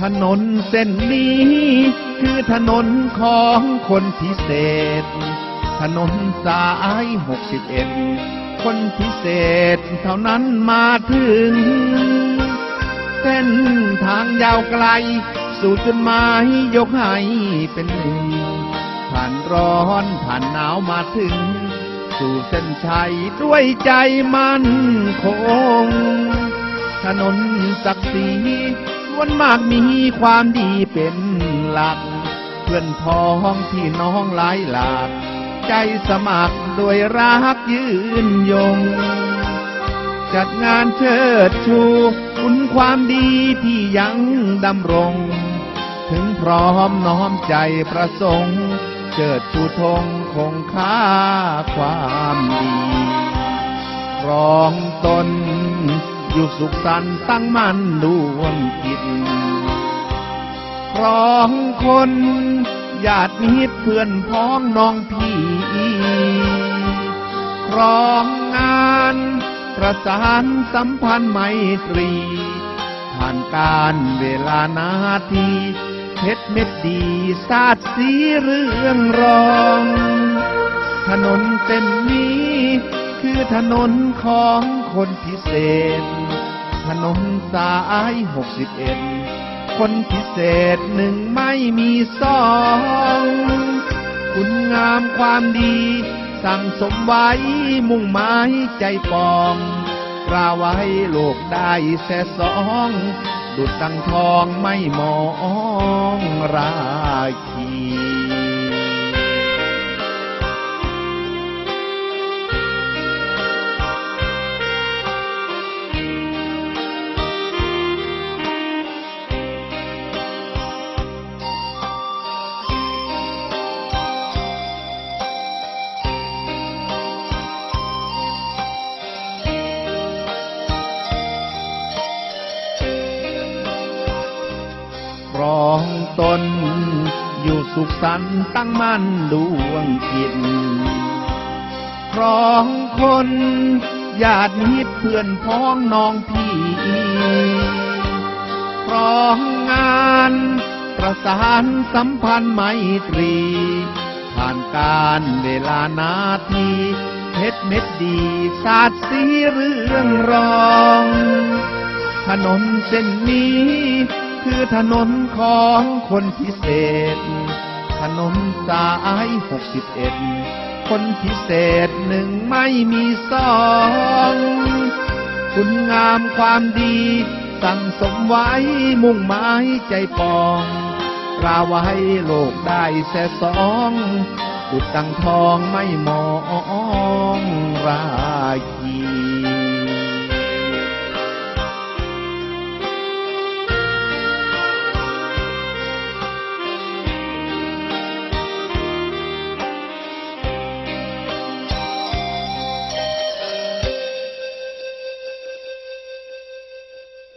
ถนนเส้นนี้ คือถนนของคนพิเศษ ถนนสายหกสิบเอ็ดคนพิเศษเท่านั้นมาถึง เส้นทางยาวไกล สู่จุดหมายยกให้เป็นหนึ่งผ่านร้อนผ่านหนาวมาถึง สู่เส้นชัยด้วยใจมั่นคง ถนนศักดิ์ศรี วนมากมีความดีเป็นหลัก เพื่อนพ้องพี่น้องหลายหลาก ใจสมัครด้วยรักยืนยง จัดงานเชิดชูคุณความดีที่ยังดำรง ถึงพร้อมน้อมใจประสงค์เชิดชูธงคงค่าความดี รองตน อยู่สุขสันต์ตั้งมั่นดวงจิตครองคนญาติมิตรเพื่อนพ้องน้องพี่ครองงานประสานสัมพันธ์ไมตรี ผ่านการเวลานาทีเพชรเม็ดดีสาดสีเรื่องรอง ถนนเส้นนี้คือถนนของ คนพิเศษ ถนนสายหกสิบเอ็ดคนพิเศษหนึ่งไม่มีสองคุณงามความดี สั่งสมไว้มุ่งหมายใจปองกล่าไว้โลกได้แสสอง ดุดดังทองไม่มองราคี รองตน อยู่สุขสันต์ตั้งมั่นดวงจิตครองคนญาติมิตรเพื่อนพ้องน้องพี่ครองงานประสานสัมพันธ์ไมตรี ผ่านการเวลานาทีเพชรเม็ดดีสาดสีเรื่องรอง ถนนเส้นนี้ ถนนของคนพิเศษ ถนนสายหกสิบเอ็ดคนพิเศษหนึ่งไม่มีสองคุณงามความดี สั่งสมไว้มุ่งหมายใจปองกล่าวไว้โลกได้แสสองดุดดังทองไม่มองราคี